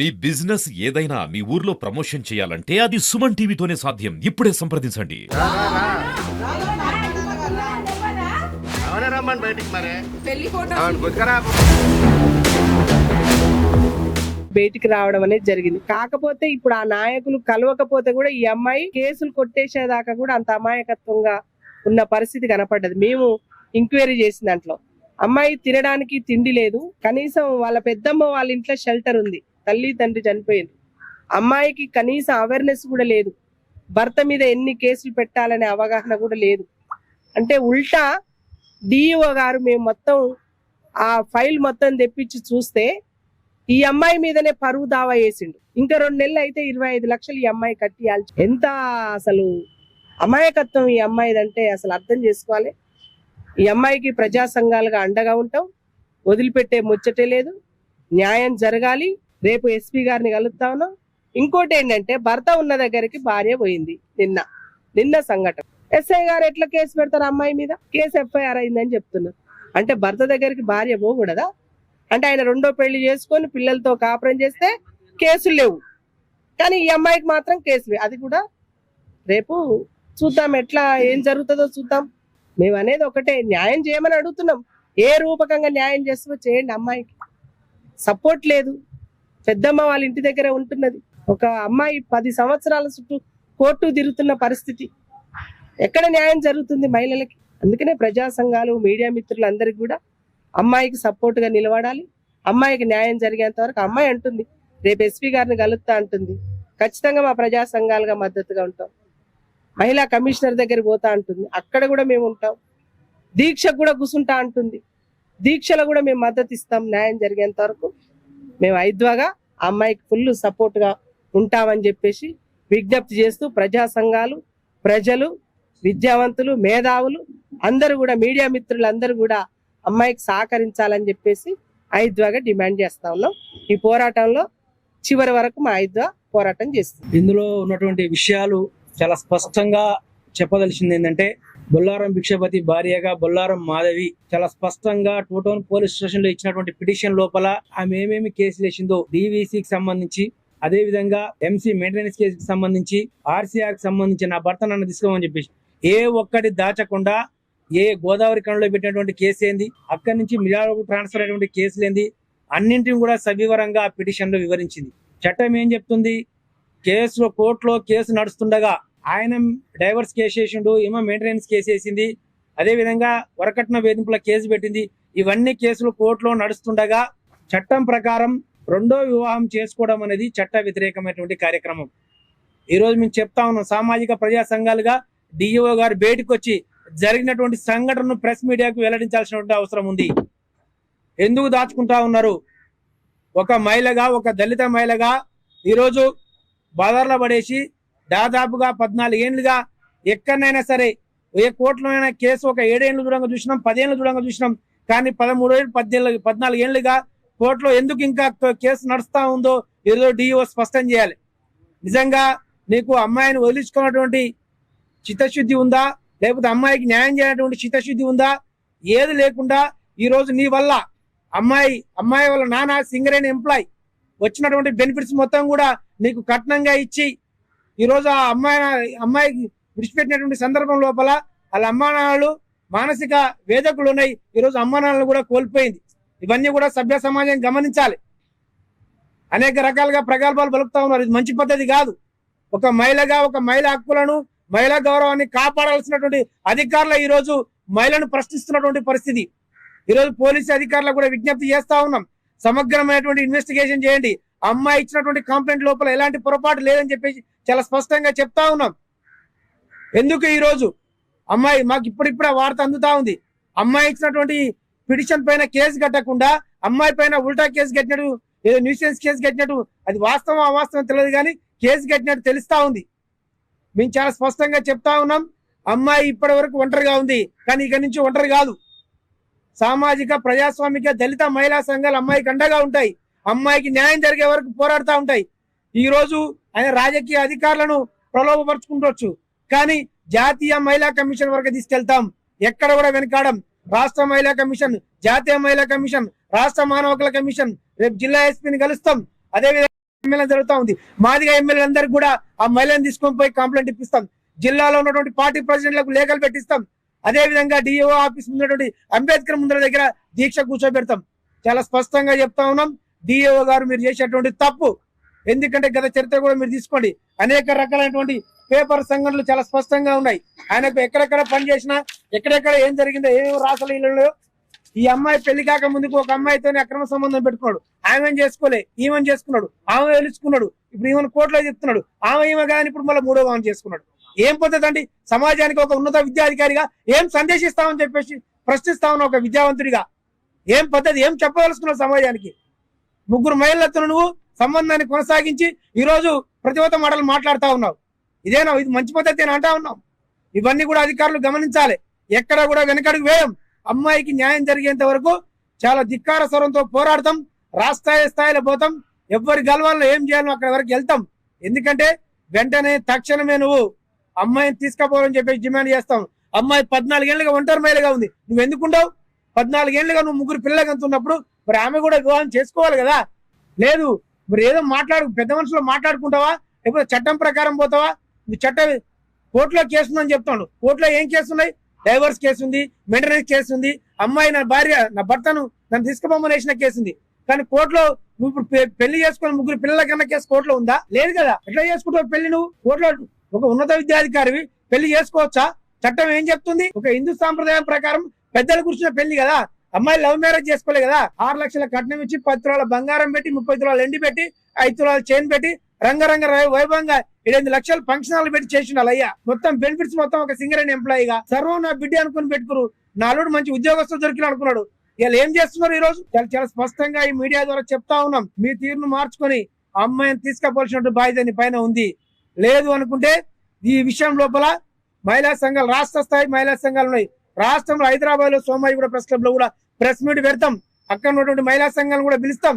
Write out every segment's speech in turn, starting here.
మీ business ఏదైనా మీ ఊర్లో promotion చేయాలంటే అది సుమన్ టీవీతోనే సాధ్యం. ఇప్పుడే సంప్రదించండి. బయటికి రావడం అనేది జరిగింది. కాకపోతే ఇప్పుడు ఆ నాయకులు కలవకపోతే కూడా ఈ అమ్మాయి కేసులు కొట్టేసేదాకా కూడా అంత అమాయకత్వంగా ఉన్న పరిస్థితి కనపడ్డది. మేము ఎంక్వైరీ చేసిన దాంట్లో. అమ్మాయి తినడానికి తిండి లేదు. కనీసం వాళ్ళ పెద్దమ్మ వాళ్ళ ఇంట్లో షెల్టర్ ఉంది. తల్లి తండ్రి చనిపోయింది అమ్మాయికి కనీసం అవేర్నెస్ కూడా లేదు. భర్త మీద ఎన్ని కేసులు పెట్టాలనే అవగాహన కూడా లేదు. అంటే ఉల్టా డిఈఓ గారు మేము మొత్తం ఆ ఫైల్ మొత్తం తెప్పించి చూస్తే ఈ అమ్మాయి మీదనే పరువు దావా వేసిండు. ఇంకా రెండు నెలలు అయితే ఇరవై ఐదు లక్షలు ఈ అమ్మాయి కట్టియాలి ఎంత అసలు అమాయకత్వం ఈ అమ్మాయిదంటే అసలు అర్థం చేసుకోవాలి. ఈ అమ్మాయికి ప్రజా సంఘాలుగా అండగా ఉంటాం. వదిలిపెట్టే ముచ్చటే లేదు. న్యాయం జరగాలి. రేపు ఎస్పీ గారిని కలుస్తా ఇంకోటి ఏంటంటే భర్త ఉన్న దగ్గరికి భార్య పోయింది నిన్న నిన్న సంఘటన. ఎస్ఐ గారు ఎట్లా కేసు పెడతారు అమ్మాయి మీద? కేసు ఎఫ్ఐఆర్ అయిందని చెప్తున్నారు అంటే భర్త దగ్గరికి భార్య పోకూడదా? అంటే ఆయన రెండో పెళ్ళి చేసుకొని పిల్లలతో కాపురం చేస్తే కేసులు లేవు. కానీ ఈ అమ్మాయికి మాత్రం కేసులు అది కూడా రేపు చూద్దాం ఎట్లా ఏం జరుగుతుందో చూద్దాం. మేము అనేది ఒకటే న్యాయం చేయమని అడుగుతున్నాం. ఏ రూపకంగా న్యాయం చేస్తామో చేయండి అమ్మాయికి. సపోర్ట్ లేదు. పెద్దమ్మ వాళ్ళ ఇంటి దగ్గర ఉంటున్నది. ఒక అమ్మాయి పది సంవత్సరాల చుట్టూ కోర్టు తిరుగుతున్న పరిస్థితి. ఎక్కడ న్యాయం జరుగుతుంది మహిళలకి? అందుకనే ప్రజా సంఘాలు మీడియా మిత్రులు అందరికి కూడా అమ్మాయికి సపోర్ట్గా నిలబడాలి. అమ్మాయికి న్యాయం జరిగేంత వరకు అమ్మాయి అంటుంది. రేపు ఎస్పీ గారిని కలుస్తా అంటుంది. ఖచ్చితంగా మా ప్రజా సంఘాలుగా మద్దతుగా ఉంటాం. మహిళా కమిషనర్ దగ్గర పోతా అంటుంది. అక్కడ కూడా మేము ఉంటాం. దీక్షకు కూడా కూసుంటా అంటుంది. దీక్షలో కూడా మేము మద్దతు ఇస్తాం. న్యాయం జరిగేంత వరకు మేము ఐద్వాగా అమ్మాయికి ఫుల్ సపోర్ట్గా ఉంటామని చెప్పేసి విజ్ఞప్తి చేస్తూ ప్రజా సంఘాలు ప్రజలు విద్యావంతులు మేధావులు అందరూ కూడా మీడియా మిత్రులు అందరూ కూడా అమ్మాయికి సహకరించాలని చెప్పేసి ఐద్వాగా డిమాండ్ చేస్తా ఉన్నాం. ఈ పోరాటంలో చివరి వరకు మా ఐద్వా పోరాటం చేస్తుంది. ఇందులో ఉన్నటువంటి విషయాలు చాలా స్పష్టంగా చెప్పదలిసింది ఏంటంటే బొల్లారం భిక్షపతి భార్యగా బొల్లారం మాధవి చాలా స్పష్టంగా టూ టౌన్ పోలీస్ స్టేషన్లో ఇచ్చినటువంటి పిటిషన్ లోపల ఆమె ఏమేమి కేసులు వేసిందో డివిసికి సంబంధించి అదే విధంగా ఎంసీ మెయింటెనెన్స్ కేసుకి సంబంధించి ఆర్సీఆర్కి సంబంధించి నా భర్త నన్ను తీసుకోమని చెప్పేసి ఏ ఒక్కటి దాచకుండా ఏ గోదావరి కణంలో పెట్టినటువంటి కేసు ఏంది అక్కడి నుంచి మిలాలకు ట్రాన్స్ఫర్ అయినటువంటి కేసులు ఏంది అన్నింటిని కూడా సవివరంగా ఆ పిటిషన్లో వివరించింది. చట్టం ఏం చెప్తుంది కేసులో కోర్టులో కేసు నడుస్తుండగా ఆయన డైవర్స్ కేసేసిండు వేసిండు మెయింటెనెన్స్ కేసేసింది వేసింది అదే విధంగా వరకట్న వేధింపుల కేసు పెట్టింది. ఇవన్నీ కేసులు కోర్టులో నడుస్తుండగా చట్టం ప్రకారం రెండో వివాహం చేసుకోవడం అనేది చట్ట వ్యతిరేకమైనటువంటి కార్యక్రమం. ఈరోజు మేము చెప్తా ఉన్నాం సామాజిక ప్రజా సంఘాలుగా డిఈఓ గారు బయటకు వచ్చి జరిగినటువంటి సంఘటనను ప్రెస్ మీడియాకు వెల్లడించాల్సినటువంటి అవసరం ఉంది. ఎందుకు దాచుకుంటా ఉన్నారు? ఒక మహిళగా ఒక దళిత మహిళగా ఈరోజు బదర్ల పడేసి దాదాపుగా పద్నాలుగు ఏళ్ళుగా ఎక్కడనైనా సరే ఏ కోర్టులోనైనా కేసు ఒక ఏడేళ్ళు దూరంగా చూసినాం పదేళ్ళు దూరంగా చూసినాం. కానీ పదమూడు ఏళ్ళు పద్దెనిమిది పద్నాలుగు ఏళ్ళుగా కోర్టులో ఎందుకు ఇంకా కేసు నడుస్తా ఉందో ఏదో డిఓ స్పష్టం చేయాలి. నిజంగా నీకు అమ్మాయిని వదిలించుకున్నటువంటి చిత్తశుద్ధి ఉందా? లేకపోతే అమ్మాయికి న్యాయం చేయనటువంటి చిత్తశుద్ధి ఉందా? ఏది లేకుండా ఈరోజు నీ వల్ల అమ్మాయి అమ్మాయి వల్ల నానా సింగరేణి ఎంప్లాయ్ వచ్చినటువంటి బెనిఫిట్స్ మొత్తం కూడా నీకు కట్నంగా ఇచ్చి ఈ రోజు ఆ అమ్మాయి అమ్మాయికి విడిచిపెట్టినటువంటి సందర్భం లోపల వాళ్ళ అమ్మానాన్నలు మానసిక వేదకులు ఉన్నాయి. ఈ రోజు కూడా కోల్పోయింది. ఇవన్నీ కూడా సభ్య సమాజం గమనించాలి. అనేక రకాలుగా ప్రగల్భాలు పలుకుతా ఉన్నారు. ఇది మంచి పద్ధతి కాదు. ఒక మహిళగా ఒక మహిళ హక్కులను మహిళా గౌరవాన్ని కాపాడాల్సినటువంటి అధికారులు ఈ రోజు మహిళను ప్రశ్నిస్తున్నటువంటి పరిస్థితి. ఈ రోజు పోలీసు అధికారులకు కూడా విజ్ఞప్తి చేస్తా ఉన్నాం. సమగ్రమైనటువంటి ఇన్వెస్టిగేషన్ చేయండి. అమ్మాయి ఇచ్చినటువంటి కంప్లైంట్ లోపల ఎలాంటి పొరపాటు లేదని చెప్పేసి చాలా స్పష్టంగా చెప్తా ఉన్నాం. ఎందుకు ఈరోజు అమ్మాయి మాకు ఇప్పుడిప్పుడే వార్త అందుతా ఉంది. అమ్మాయి ఇచ్చినటువంటి పిటిషన్ పైన కేసు కట్టకుండా అమ్మాయి పైన ఉల్టా కేసు కట్టినట్టు ఏదో న్యూసెన్స్ కేసు కట్టినట్టు అది వాస్తవం అవాస్తవం తెలియదు కానీ కేసు కట్టినట్టు తెలుస్తా ఉంది. మేము చాలా స్పష్టంగా చెప్తా ఉన్నాం. అమ్మాయి ఇప్పటి వరకు ఒంటరిగా ఉంది. కానీ ఇక నుంచి ఒంటరి కాదు. సామాజిక ప్రజాస్వామిక దళిత మహిళా సంఘాలు అమ్మాయికి అండగా ఉంటాయి. అమ్మాయికి న్యాయం జరిగే వరకు పోరాడుతూ ఉంటాయి. ఈ రోజు ఆయన రాజకీయ అధికారులను ప్రలోభపరుచుకుంటవచ్చు కానీ జాతీయ మహిళా కమిషన్ వరకు తీసుకెళ్తాం. ఎక్కడ కూడా వెనకాడం. రాష్ట్ర మహిళా కమిషన్ జాతీయ మహిళా కమిషన్ రాష్ట్ర మానవ హక్కుల కమిషన్ రేపు జిల్లా ఎస్పీని కలుస్తాం. అదేవిధంగా ఎమ్మెల్యే జరుగుతూ ఉంది. మాదిగా ఎమ్మెల్యే అందరికి కూడా ఆ మహిళను తీసుకొని పోయి కంప్లైంట్ ఇప్పిస్తాం. జిల్లాలో ఉన్నటువంటి పార్టీ ప్రెసిడెంట్లకు లేఖలు పెట్టిస్తాం. అదే విధంగా డిఓ ఆఫీస్ ఉన్నటువంటి అంబేద్కర్ ముందర దగ్గర దీక్ష కూర్చోబెడతాం. చాలా స్పష్టంగా చెప్తా ఉన్నాం. డిఓ గారు మీరు చేసేటువంటి తప్పు ఎందుకంటే గత చరిత్ర కూడా మీరు తీసుకోండి. అనేక రకాలైనటువంటి పేపర్ సంఘటనలు చాలా స్పష్టంగా ఉన్నాయి. ఆయనకు ఎక్కడెక్కడ పని చేసినా ఎక్కడెక్కడ ఏం జరిగిందో ఏం రాసలు ఈ అమ్మాయి పెళ్ళి కాక ముందుకు ఒక అమ్మాయితోనే అక్రమ సంబంధం పెట్టుకున్నాడు. ఆమె చేసుకోలే? ఈమెన్ చేసుకున్నాడు? ఆమె వెలుచుకున్నాడు ఇప్పుడు ఈమెను కోర్టులో చెప్తున్నాడు. ఆమె ఈమె కానీ ఇప్పుడు మళ్ళీ మూడో ఆమె చేసుకున్నాడు. ఏం పద్ధతి అండి? సమాజానికి ఒక ఉన్నత విద్యాధికారిగా ఏం సందేశిస్తామని చెప్పేసి ప్రశ్నిస్తామని ఒక విద్యావంతుడిగా ఏం పద్ధతి? ఏం చెప్పదలుచుకున్నావు సమాజానికి? ముగ్గురు మహిళలతో నువ్వు సంబంధాన్ని కొనసాగించి ఈరోజు ప్రతివత మాటలు మాట్లాడుతూ ఉన్నావు. ఇదేనా? ఇది మంచి పద్ధతి అని అంటా ఉన్నాం ఇవన్నీ కూడా అధికారులు గమనించాలి. ఎక్కడ కూడా వెనకడుగు వేయం. అమ్మాయికి న్యాయం జరిగేంత వరకు చాలా ధిక్కార స్వరంతో పోరాడతాం. రాష్ట్ర స్థాయిలో పోతాం. ఎవరి గల్వాల్లో ఏం చేయాలో అక్కడ వరకు వెళ్తాం. ఎందుకంటే వెంటనే తక్షణమే నువ్వు అమ్మాయిని తీసుకుపోవాలని చెప్పేసి డిమాండ్ చేస్తాం. అమ్మాయి పద్నాలుగేళ్ళుగా ఒంటరి మైలుగా ఉంది. నువ్వు ఎందుకుంటావు పద్నాలుగేళ్ళుగా నువ్వు ముగ్గురు పిల్లలకి ఉన్నప్పుడు మరి ఆమె కూడా వివాహం చేసుకోవాలి కదా? లేదు మరి ఏదో మాట్లాడు పెద్ద మనుషులు మాట్లాడుకుంటావా? లేకపోతే చట్టం ప్రకారం పోతావా? చట్ట చట్టం కోర్టులో కేసు ఉందని చెప్తాడు. కోర్టులో ఏం కేసున్నాయి? డైవర్స్ కేసు ఉంది మెయింటెనెన్స్ కేసు ఉంది అమ్మాయి నా భార్య నా భర్తను నన్ను తీసుకుపోమని వేసిన కేసు ఉంది కానీ కోర్టులో నువ్వు ఇప్పుడు పెళ్ళి చేసుకుని ముగ్గురు పిల్లల కన్నా కేసు కోర్టులో ఉందా? లేదు కదా. ఎట్లా చేసుకుంటావు పెళ్ళి నువ్వు? కోర్టులో ఒక ఉన్నత విద్యాధికారివి పెళ్ళి చేసుకోవచ్చా? చట్టం ఏం చెప్తుంది? ఒక హిందూ సాంప్రదాయం ప్రకారం పెద్దల కూర్చున్న పెళ్ళి కదా. అమ్మాయి లవ్ మ్యారేజ్ చేసుకోలే కదా. ఆరు లక్షల కట్నం ఇచ్చి పది తులాల బంగారం పెట్టి ముప్పై తులాలు ఎండి పెట్టి ఐదు తులాలు చైన్ పెట్టి రంగరంగ వైభవంగా ఎనిమిది లక్షలు ఫంక్షన్ హాల్ పెట్టి చేసిన అయ్యా. మొత్తం బెనిఫిట్స్ మొత్తం ఒక సింగర్ అండ్ ఎంప్లాయీగా సర్వం నా బిడ్డ అనుకుని పెట్టుకురు. నా అల్లుడు మంచి ఉద్యోగస్తులు దొరికిన అనుకున్నాడు. వీళ్ళు ఏం చేస్తున్నారు ఈ రోజు? చాలా చాలా స్పష్టంగా ఈ మీడియా ద్వారా చెప్తా ఉన్నాం. మీ తీరును మార్చుకొని ఆ అమ్మాయిని తీసుకుపోవాల్సిన బాధ్యత పైన ఉంది. లేదు అనుకుంటే ఈ విషయం లోపల మహిళా సంఘాలు రాష్ట్ర స్థాయి మహిళా సంఘాలు ఉన్నాయి. రాష్ట్రంలో హైదరాబాద్లో సోమాయి కూడా ప్రెస్ క్లబ్లో కూడా ప్రెస్ మీట్ పెడతాం. అక్కడ ఉన్నటువంటి మహిళా సంఘాలను కూడా పిలుస్తాం.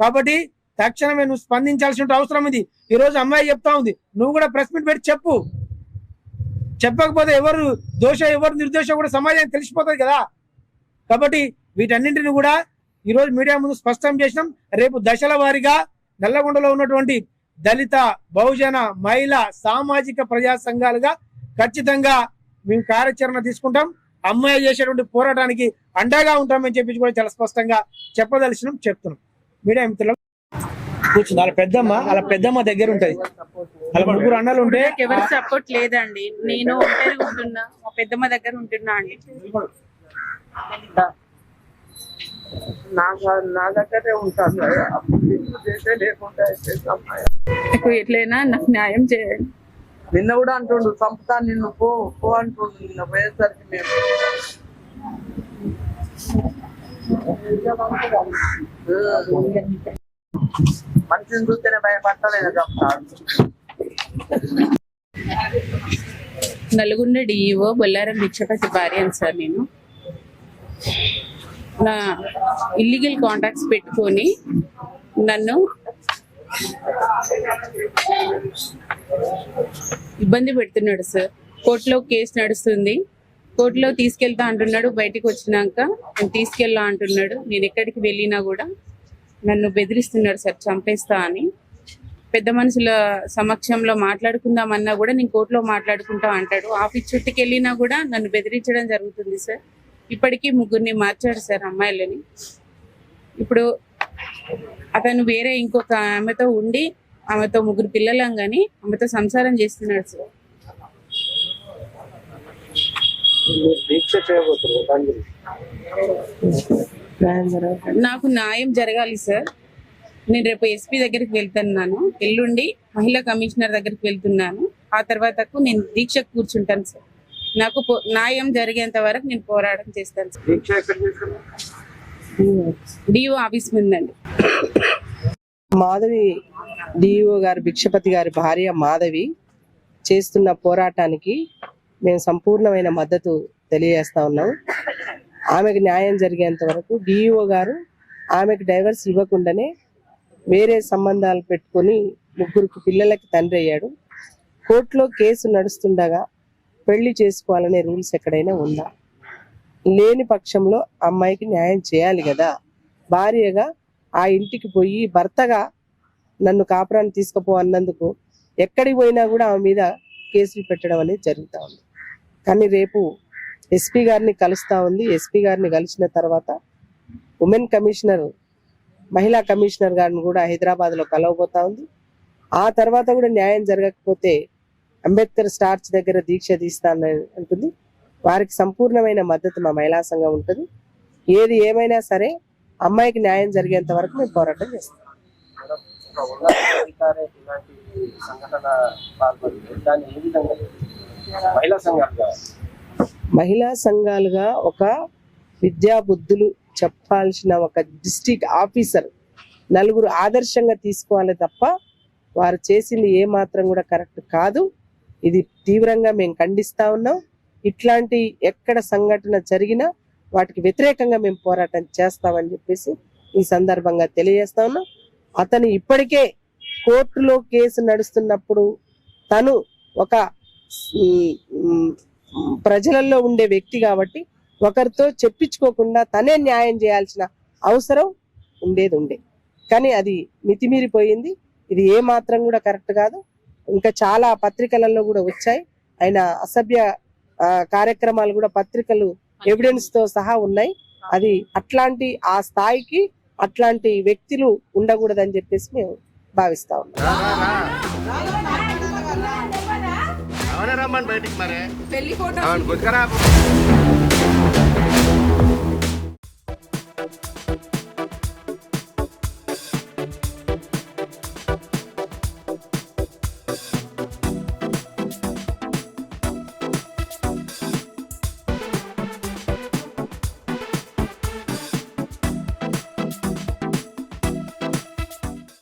కాబట్టి తక్షణమే నువ్వు స్పందించాల్సిన అవసరం ఉంది ఈ రోజు అమ్మాయి చెప్తా ఉంది నువ్వు కూడా ప్రెస్ మీట్ పెట్టి చెప్పు. చెప్పకపోతే ఎవరు దోష ఎవరు నిర్దోష కూడా సమాజానికి తెలిసిపోతుంది కదా. కాబట్టి వీటన్నింటిని కూడా ఈరోజు మీడియా ముందు స్పష్టం చేసినాం. రేపు దశల వారీగా నల్లగొండలో ఉన్నటువంటి దళిత బహుజన మహిళ సామాజిక ప్రజా సంఘాలుగా ఖచ్చితంగా మేము కార్యాచరణ తీసుకుంటాం. అమ్మాయి చేసేటువంటి పోరాటానికి అండగా ఉంటామని చెప్పి కూడా చాలా స్పష్టంగా చెప్పదలిసినాం చెప్తున్నాం. మీడియా మిత్రులు కూర్చుంది. వాళ్ళ పెద్దమ్మ వాళ్ళ పెద్దమ్మ దగ్గర ఉంటది. వాళ్ళ ముగ్గురు అన్నలు ఉంటే ఎవరి సపోర్ట్ లేదండి. నేను ఒంటరిగా ఉంటున్నా. మా పెద్దమ్మ దగ్గర ఉంటున్నా అండి. నా నా దగ్గరే ఉంటాను. నాకు ఎట్లయినా నాకు న్యాయం చేయండి. నిన్న కూడా అంటుండు చంపుతా నిన్ను పో పో అంటుండు నిన్న పోయేసరికి మేము. మనిషిని చూస్తేనే భయపడతలేదు చంపుతాడు నల్గొండ డిఈఓ బొల్లారం భిక్షపతి భార్య అని సార్ నేను. నా ఇల్లీగల్ కాంటాక్ట్స్ పెట్టుకొని నన్ను ఇబ్బంది పెడుతున్నాడు సార్. కోర్టులో కేసు నడుస్తుంది. కోర్టులో తీసుకెళ్తా అంటున్నాడు బయటికి వచ్చినాక నేను తీసుకెళ్ళా అంటున్నాడు. నేను ఎక్కడికి వెళ్ళినా కూడా నన్ను బెదిరిస్తున్నాడు సార్ చంపేస్తా అని. పెద్ద మనుషుల సమక్షంలో మాట్లాడుకుందామన్నా కూడా నేను కోర్టులో మాట్లాడుకుంటా అంటాడు. ఆఫీస్ చుట్టుకు వెళ్ళినా కూడా నన్ను బెదిరించడం జరుగుతుంది సార్. ఇప్పటికీ ముగ్గురిని మార్చాడు సార్ అమ్మాయిలని. ఇప్పుడు అతను వేరే ఇంకొక ఆమెతో ఉండి ఆమెతో ముగ్గురు పిల్లలం కానీ ఆమెతో సంసారం చేస్తున్నాడు సార్ దీక్ష నాకు న్యాయం జరగాలి సార్ నేను రేపు ఎస్పీ దగ్గరికి వెళ్తున్నాను. ఎల్లుండి మహిళా కమిషనర్ దగ్గరికి వెళ్తున్నాను. ఆ తర్వాతకు నేను దీక్షకు కూర్చుంటాను సార్ నాకు పో- న్యాయం జరిగేంత వరకు నేను పోరాటం చేస్తాను సార్ దీక్ష డిఓ ఆఫీస్ ముందండి మాధవి డిఓ గారు భిక్షపతి గారి భార్య మాధవి చేస్తున్న పోరాటానికి మేము సంపూర్ణమైన మద్దతు తెలియజేస్తా ఉన్నాం. ఆమెకు న్యాయం జరిగేంత వరకు డిఇఓ గారు ఆమెకు డైవర్స్ ఇవ్వకుండానే వేరే సంబంధాలు పెట్టుకొని ముగ్గురికి పిల్లలకి తండ్రి అయ్యాడు. కోర్టులో కేసు నడుస్తుండగా పెళ్ళి చేసుకోవాలనే రూల్స్ ఎక్కడైనా ఉందా? లేని పక్షంలో అమ్మాయికి న్యాయం చేయాలి కదా. భార్యగా ఆ ఇంటికి పోయి భర్తగా నన్ను కాపురాన్ని తీసుకుపో అన్నందుకు ఎక్కడికి పోయినా కూడా ఆమె మీద కేసులు పెట్టడం అనేది జరుగుతూ ఉంది. కానీ రేపు ఎస్పీ గారిని కలుస్తా ఉంది. ఎస్పీ గారిని కలిసిన తర్వాత ఉమెన్ కమిషనర్ మహిళా కమిషనర్ గారిని కూడా హైదరాబాద్లో కలవబోతా ఉంది. ఆ తర్వాత కూడా న్యాయం జరగకపోతే అంబేద్కర్ స్టార్చ్ దగ్గర దీక్ష తీస్తానని అంటుంది. వారికి సంపూర్ణమైన మద్దతు మా మహిళా సంఘం ఉంటుంది. ఏది ఏమైనా సరే అమ్మాయికి న్యాయం జరిగేంత వరకు మేము పోరాటం చేస్తాం. మహిళా సంఘాలుగా ఒక విద్యా బుద్ధులు చెప్పాల్సిన ఒక డిస్ట్రిక్ట్ ఆఫీసర్ నలుగురు ఆదర్శంగా తీసుకోవాలి తప్ప వారు చేసింది ఏ మాత్రం కూడా కరెక్ట్ కాదు. ఇది తీవ్రంగా మేము ఖండిస్తా ఉన్నాం. ఇట్లాంటి ఎక్కడ సంఘటన జరిగినా వాటికి వ్యతిరేకంగా మేము పోరాటం చేస్తామని చెప్పేసి ఈ సందర్భంగా తెలియజేస్తా ఉన్నాం. అతను ఇప్పటికే కోర్టులో కేసు నడుస్తున్నప్పుడు తను ఒక ప్రజలలో ఉండే వ్యక్తి కాబట్టి ఒకరితో చెప్పించుకోకుండా తనే న్యాయం చేయాల్సిన అవసరం ఉండేది ఉండే. కానీ అది మితిమీరిపోయింది. ఇది ఏ మాత్రం కూడా కరెక్ట్ కాదు. ఇంకా చాలా పత్రికలలో కూడా వచ్చాయి. ఆయన అసభ్య కార్యక్రమాలు కూడా పత్రికలు ఎవిడెన్స్తో సహా ఉన్నాయి. అది అట్లాంటి ఆ స్థాయికి అట్లాంటి వ్యక్తులు ఉండకూడదని చెప్పేసి మేము భావిస్తా ఉన్నాం.